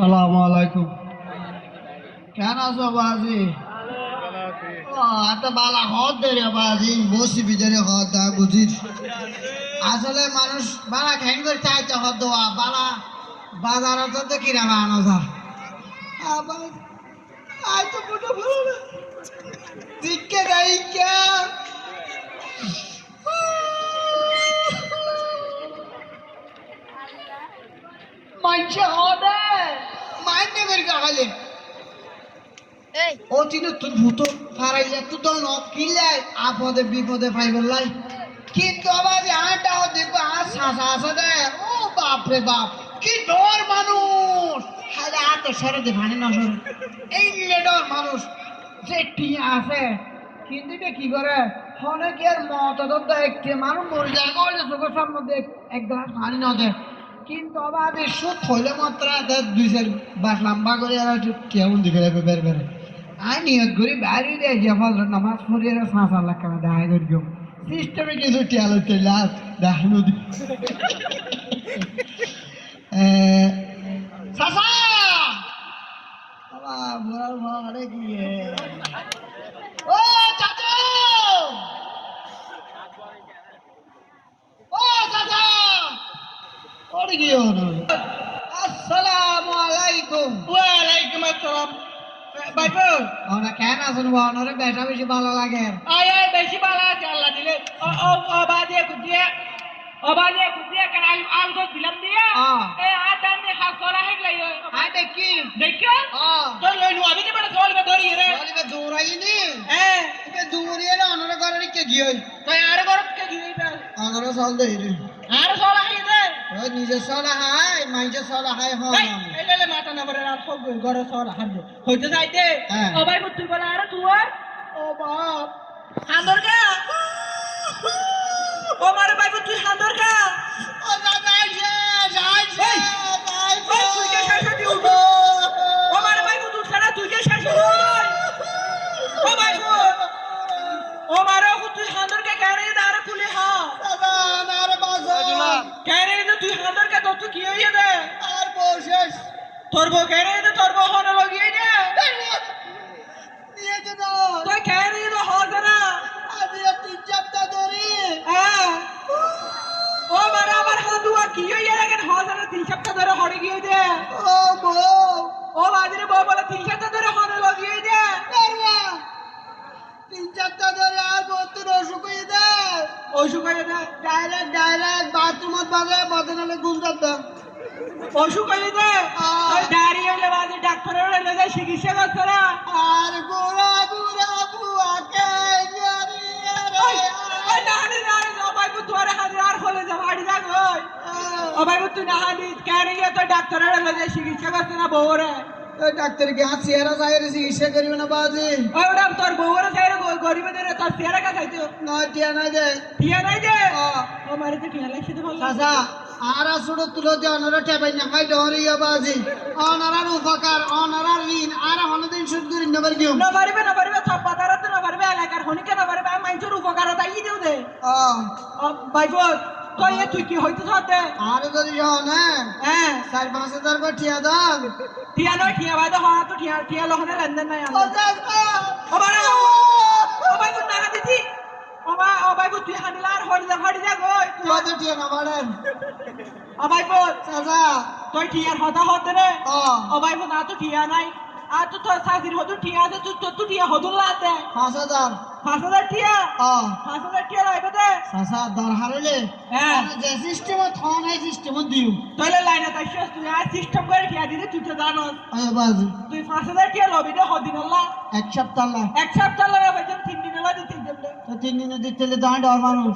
সালাম আলাইকুম। কেন আছো বাজি বালা হদ দেরে বাজি বসি ভিতরে হদ দা বুঝিস আসলে মানুষ বালা ঘ্যাং করে চাইতে হদ দেওয়া বালা বাজারে তো কিরাম আনো যা। আই তো মোটা ভালো না দিকে যাই কে মাইছে হদে কাহালে ও তিনে তুই ভূত তো ন কিলে আপদে বিপদে পাইবে লাই। কিন্তু আবার যে দেখব আর শাসা আছে দে ও বাপ রে বাপ কি ডর মানুষ। হালে আর তো সরে দে ভানি না সরে এই ডর মানুষ যে টিয়া আছে কিন্তু এটা কি করে? আর মত তো দেখতে মানুষ মরে যায়। চোখের সামনে দেখ এক গ্লাস পানি না দেয় কিন্তু এই সুখ হইলে মাত্র দুই চার বাস লম্বা করে আর কেমন দিকে যাবে বের বের আই নিয়ত করি বাইরে দিয়ে যে ফজর নামাজ পড়ি আর সাঁচ আল্লাহ কেন দেখা করি কেউ সিস্টেমে কিছু টিয়ালো চলে আস দেখানো দি। সাসা বাবা বুড়ার মারে কি ও চাচু ও চাচা ওরে কি হলো আসসালামু আলাইকুম ওয়ালাইকুম আসসালাম বাইপো আছেন ওনারে বেটা বেশি ভালো লাগে। আয় বেশি ভালো আছে আল্লাহ দিলে। অবাদে কুদিয়ে অবাদে কুদিয়ে কেন আল তো দিলাম দিয়ে। এ আদান নে করা হে আই দেখি। দেখো। লই নু আমি কে বড় জল ধরি রে বলিবে দৌড়াইনি হ্যাঁ এবে দৌড়িয়ে না ওনারে ঘরে কে গিয়ে তো আর গরত কে গিয়ে বে ওনারে চল দেই রে। আর জল আই দে। নিজে চলা হাই মাইজে চলা হাই এই লে মাথা না বড় আর সব গর জল হাত হইতে যাইতে। ও ভাই তুই বলা আর তুই ও বাপ হান্দর গা ও মারে ভাই তুই হান্দর কা ও যাইছে যাইছে এই, এই, তুই কে শাসা দিও তো? ও মারে ভাই তুই ছাড়া তুই কে শাসা দিও ও ভাই ও মারে ও তুই হান্দর কে কেন দে আর কুলে হা দাদা নারে বাসা কেন দে তুই হান্দর কে তো তুই কি হইয়া দে আর বসেস তোর বউ কেন দে তোর বউ হন লাগিয়ে দে নিয়ে তো না তুই কেন দে হ জরা আমি তিন চারটা ধরি হ্যাঁ ও মারে আমার হান্দুয়া কি হইয়া লাগেন হ জরা তিন সপ্তাহ ধরে গিয়ে দে। ও বউ। ও বাজারে বউ বলে তিন সপ্তাহ ধরে লাগিয়ে দে। তিন ধরে আর অসুখ হয়ে দেয় অসুখ হয়ে দে ডাইরেক্ট ডাইরেক্ট বাথরুমত বাজে বদনালে ঘুম যাতাম অসুখ হয়ে দে হইলে বাজে ডাক্তারের যায় চিকিৎসা করছে না। আর গোড়া গোড়া অবাই বুদ্ধ নাহানি কেন গিয়ে তো ডাক্তারের হইলে চিকিৎসা করছে না বউরে? ডাক্তার কে হাত চেহারা চাইরে চিকিৎসা করিবে না বাজি ওরা তোর বউরে চাইরে গরিবেদের তোর চেহারা কা চাইতো নয় টিয়া নাই দে টিয়া নাই যে? ও মারে তো টিয়া লাগছে তো ভালো চাচা আর আসুড়ো তুলো দিয়ে অনারা টেপাই না খাই ডহরিয়া বাজি অনারার উপকার অনারার ঋণ আর হনদিন সুদ করি নেবার কেউ না পারিবে না পারিবে সব পাতারাতে না পারিবে এলাকার হনিকে না পারিবে মানুষের উপকারতা ই দিও দে। ও বাইবো তুই এ তুই কি হইতে সাথে আর যদি যাও না হ্যাঁ। চার পাঁচ হাজার করে টিয়া দাম টিয়া নয় টিয়া বাইদে হওয়া তো টিয়া টিয়া লহনে লেনদেন নাই ও চাচা ও ভাই কোন দিদি। ও ভাই ও ভাই তুই হানিলা আর হড়ি যা হড়ি যা গই তোমাদের টিয়া না বাড়েন। ও বল চাচা। তুই টিয়ার হতা হতে রে ও। ও না তো টিয়া নাই। আর তো তোর সাজির হদু টিয়া আছে তুই তো টিয়া হদুল লাতে। পাঁচ হাজার। পাঁচ হাজার টিয়া পাঁচ হাজার টিয়া লাইবে দে চাচা দর হারলে হ্যাঁ যে সিস্টেমত হন এই সিস্টেমত দিও। তাহলে লাইনে তাই তুই আর সিস্টেম করে টিয়া দিলে তুই তো জানোস। ওই বাজি। তুই পাঁচ হাজার টিয়া লবি দে হদিন আল্লাহ এক সপ্তাহ লা। এক সপ্তাহ লাগে ভাইজান তিন দিন হলো দি তিন তো তিন দিনে দিতে দাঁড় মানুষ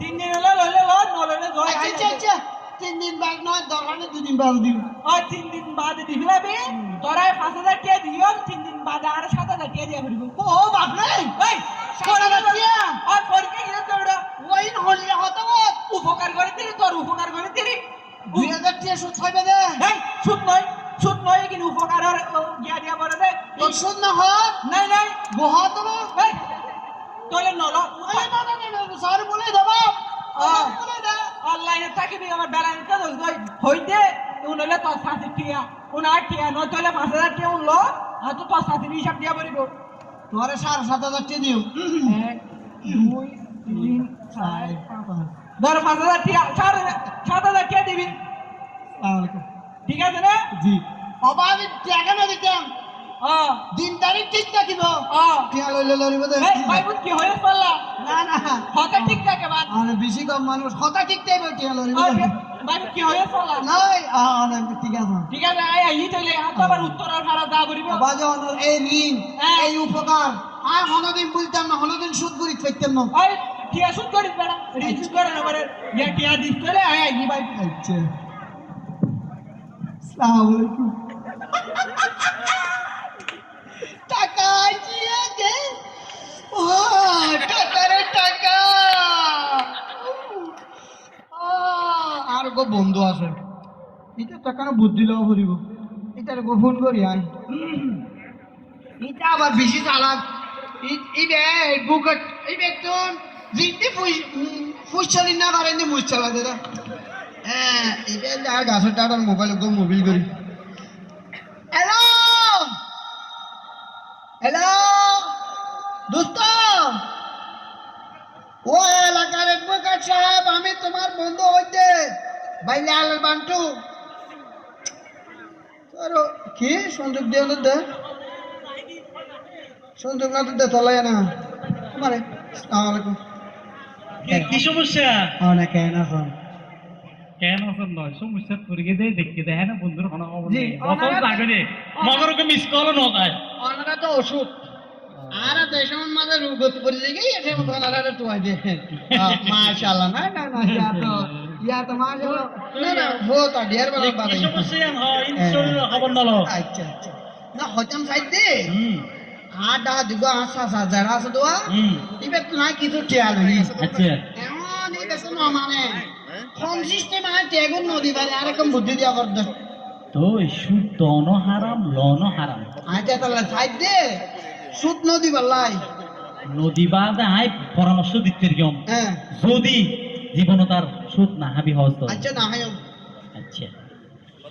তিন দিন হলো লইলে ল নলইলে জয় আচ্ছা আচ্ছা আচ্ছা। তিন দিন বাদ নয় দরকারে দুদিন বাদ দিও আর তিন দিন বাদ দিবি লাবি তোরা পাঁচ হাজার টিয়া দিও তিন দিন বাদ আর সাত হাজার টিয়া দিয়ে ভরবি ও সাত হাজার টিয়া? আর পরীক্ষা গিয়ে তোরা? ওই হলিয়া হতো উপকার করে দিলি তোর উপকার করে দিলি। দুই হাজার টিয়া সুদ খাইবে দে এই সুদ নয় সুদ নয় কিন্তু উপকার গিয়া দিয়া বলে দে। তোর সুদ না নাই নাই। বহত না এই তোলে নল না বলে দেবা। অনলাইনে থাকিবি আমার ব্যালেন্স হইতে উনলে তোর সাথে টিয়া উনার টিয়া নয় তাহলে পাঁচ হাজার টিয়া উনলো আর তো তোর সাথে হিসাব দিয়া পড়িব তোমারে সাড়ে সাত হাজার টাকা দিও। এক দুই তিন চার পাঁচ। ধর পাঁচ হাজার সাত হাজার সাত হাজার দিবি। ঠিক আছে না? জি। অবা আমি টাকা না দিতাম। দিন তারিখ ঠিক থাকিব হ্যাঁ। টিয়া লইলে লরিব দে ভাই কি হয়ে পারলা না না। হতে ঠিক থাকে বাদ? আর বেশি কম মানুষ কথা ঠিক থাকবে টিয়া লরিব আর ভাই কি হয়ে পারলা নাই অনেক ঠিক আছে। ঠিক আছে এই এই তাইলে আর তো আবার উত্তর আর দা করিব। বাজন এই ঋণ হ্যাঁ। এই উপকার। আর হনদিন বলতাম না হনদিন সুদ করি থাকতাম না। টিয়া শুট করিস বেড়া করে না বারে ইয়া টিয়া দিস আয় আয় ভাই। আচ্ছা। আসসালামু আলাইকুম। টাকা। আর গো বন্ধু আছে। এটা টাকা না বুদ্ধি লওয়া করিব এটার গো ফোন করি আই। এটা আবার বেশি চালাক। ইবে বুকট ইবে তো জিতে ফুস না পারেন মুছ চালা দাদা হ্যাঁ ইবে আর গাছের টাটার মোবাইল গো মোবিল করি। হ্যালো হ্যালো ও এলাকার অ্যাডভোকেট সাহেব আমি তোমার বন্ধু হইতে ভাই লাল বান্টু। কি? সন্দুক দিয়ে না দে। সন্দুক না দে তলাই না মানে আসসালামু আলাইকুম। কি- সমস্যা? অনেক কেন আছেন? কেন আছেন নয়? সমস্যা পড়ে দেয় দেখতে দেয় না বন্ধুর কোনো খবর নেই। ওকে মিস কল নয় ওনারা তো ওষুধ। আর দেশের মাঝে রোগত পড়ে গিয়ে এসে মতো ওনারা টুয়াই দিয়ে মাশাআল্লাহ না না না ইয়া তো ইয়া তো না না বলা বাবা হয় খবর নলো আচ্ছা আচ্ছা। না সাইড দে। আসা সা দোয়া ইবে তো না কিছু আচ্ছা। এমন এই দেশে ন মানে। কোন সিস্টেম আছে তেগুন নদী বারে আরেকম বুদ্ধি দিয়া কর তো সুদ দন হারাম লন হারাম। আচ্ছা তাহলে সাইড দে। সুত নদী বালাই নদী বাদ আই পরামর্শ দিতে কিয়ম হ্যাঁ। যদি জীবন তার সুদ না হাবি হজ তো আচ্ছা না হয় আচ্ছা।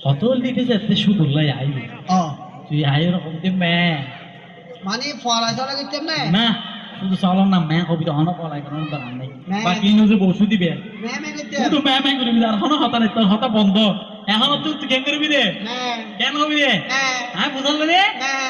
কত লিখে যাচ্ছে সুদ উল্লাই আইবি ও তুই আই রকম যে মে? মানে পড়াশোনা করতাম না না শুধু চলো না মে কবি তো হন পলাই কোনো দরকার নাই। বাকি যে বসু দিবে। ম্যাম করতাম শুধু মে মে করবি আর এখনও হতা নেই তোর হতা বন্ধ। এখনও তুই কেন করবি রে? কেন হবি রে? হ্যাঁ বুঝল রে ম্যাম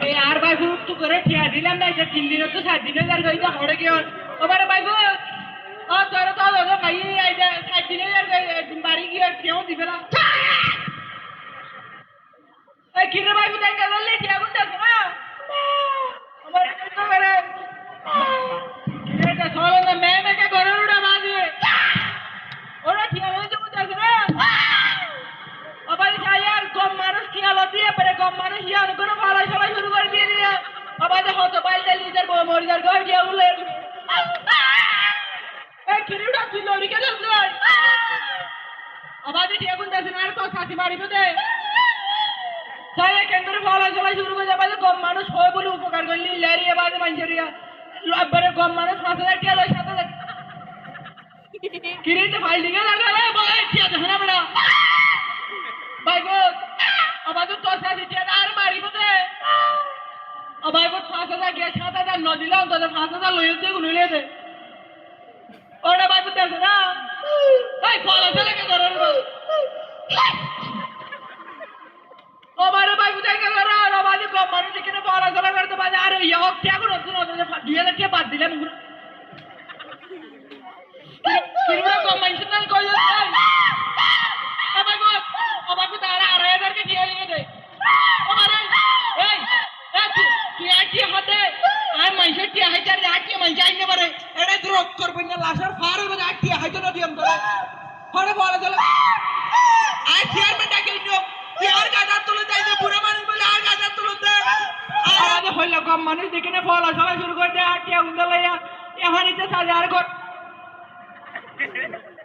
এই আর ভাই বোন তো করে টিয়া দিলাম না যে তিন দিন তো সাত দিনে যার গইতে হড়ে গিয়ে ওবারে ভাই বোন ও তোর তো দাদা খাই আই যে সাত দিনে যার বাড়ি গিয়ে কেউ দিবে না। এই মে মানুষ ইয়ার করে ফালাই ফালাই শুরু করে দিয়ে দিয়ে আবার হতো বাইলে লিজার বউ মরিদার ঘর গিয়ে উলে এই কিরিটা তুই লড়ি কে আবার ঠিক এখন দেখেন আর তো সাথী মারিব দে তাই কেন্দ্র ফালাই ফালাই শুরু করে যাবে কম মানুষ হয় বলে উপকার করলি লেরিয়া বাজে মানুষেরিয়া একবারে কম মানুষ পাঁচ হাজার, টিয়া লয় সাত হাজার। কিরিতে ফাইল দিকে লাগালে বলে টিয়া দেখে না বেড়া। বাইগো আর মারিব দে আবাইগো পাঁচ হাজার গিয়ে সাত হাজার ন দিলে অন্তত পাঁচ হাজার লইয়ে দিয়ে গুনিলে দে। ওটা বাইগো দেখে না? এই ফল আছে লেগে ধরে আমারে বাইগো দেখে ধরে আর আমাদের কম মানুষ এখানে ফল করতে পারে আর হোক, টিয়া কোনো নতুন নতুন দুই হাজার টিয়া বাদ দিলে মুগুলো কিরুরা কম মানুষ না, কই আমাকে আমাকে তারা আড়াই হাজার কে দিয়ে নিয়ে দেয় আমারে এই এই তুই- তুই আটি হাতে আর মাইসের টিয়া হাইতে আর আটি মাইসে আইনে পারে এটা দ্রোগ করবেন না লাশের ফার হবে আটি হাইতে না দিয়াম তোরা হরে বলে চলে আই চেয়ারম্যান ডাকে নিও চেয়ার গাদার তুলে যাইতে বুড়া মানুষ হইল কম মানুষ দেখে না ফল সবাই শুরু করে দেয় আটিয়া উন্দা লইয়া এখন ইতে সাজে আর কর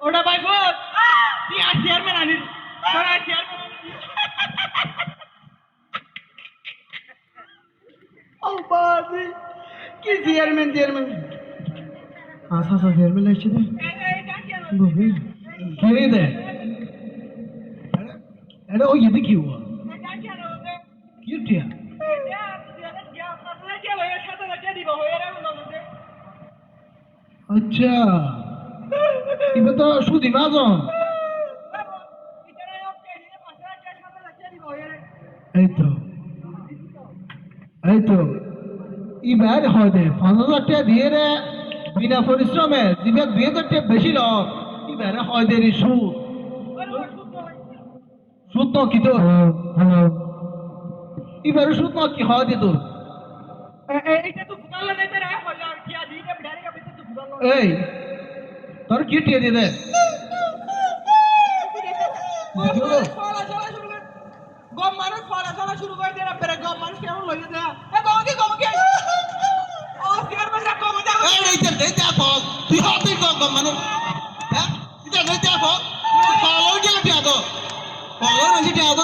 ওটা ভাই ফোন তুই আর চেয়ারম্যান আনিস তোর আর চেয়ারম্যান ও বাদি কি চেয়ারম্যান চেয়ারম্যান আচ্ছা আচ্ছা চেয়ারম্যান লাগছে রে বাবা কে দে এটা ওই এদিকে কি হুয়া কি টিয়া আচ্ছা। এবার তো সুদি মাজন এই তো। এই তো। এবার হয় দে পাঁচ হাজার টাকা দিয়ে রে বিনা পরিশ্রমে যেবার দুই হাজার টাকা বেশি লস এবারে হয় দে রে সুদ। সুদ তো কি তোর? এবারে সুদ তো কি হয় দে তোর? এই তোর কি টিয়া দিয়ে দে গম মানুষ ফলা চলা শুরু করে দিয়ে রাখবে গম মানুষ কেমন লইয়ে দেয়া এ গম কি ও চেয়ারম্যান রা গম দেয়া এই এইটা নেতা ফল তুই হাতে কম কম মানুষ হ্যাঁ? এটা নেতা ফল ফলো গেলে টিয়া তো ফলো বেশি টিয়া তো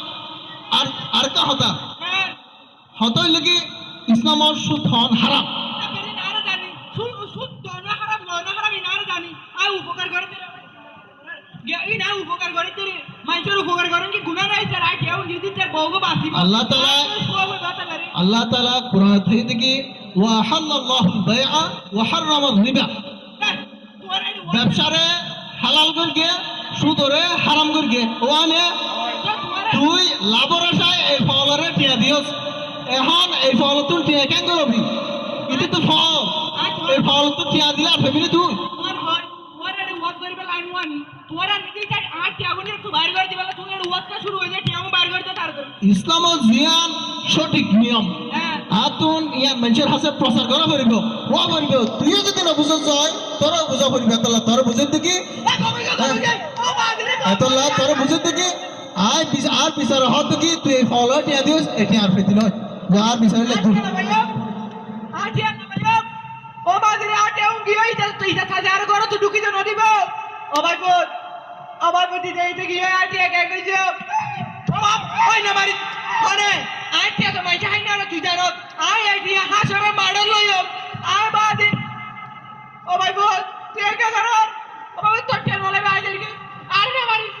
আর আর কা হতা। হত কি ইসলামর সুদ হন হারাম আল্লাহ করে আল্লাহ তাআলা কোরআন থেকে ব্যবসারে হালাল করগে, সুদরে হারাম করগে। ওয়ানে তুই লাভর আশায় এই ফলরে টিয়া দিয়স। এখন এই ফল তুই টিয়া কেন করবি এটা তো ফল। এই ফল তো টিয়া দিলে আর ভেবি তুই হয় তার ইসলাম জিয়ান সঠিক নিয়ম। হ্যাঁ। আতুন ইয়া মানুষের হাতে প্রচার করা পারিব হওয়া পারিব তুইও যদি না বুঝত যায় তোরও বুঝা পারিব তোর বুঝত দেখি। তোর বুঝত দেখি। বিচার আর বিচার হত দেখি তুই এই ফল টিয়া দিস এটি আর পেতি নয় আর বিচার না ভাইয়া ও বাদরে আটে উঙ্গি হই তা তুই তা হাজার করো তুই ঢুকি তো নদিব ও ভাই বোন বোন দিতে এইতে গিয়ে আটে একা কইছো ও বাপ ওই না মারি কোনে আটে তো মাইছে হাই না তুই জানো আই আইটি হাসরে মাডল লইও আই বাদে ও ভাই বোন তুই একা করো ও ভাই তোর টেন বলে বাজার কি আর না মারি আই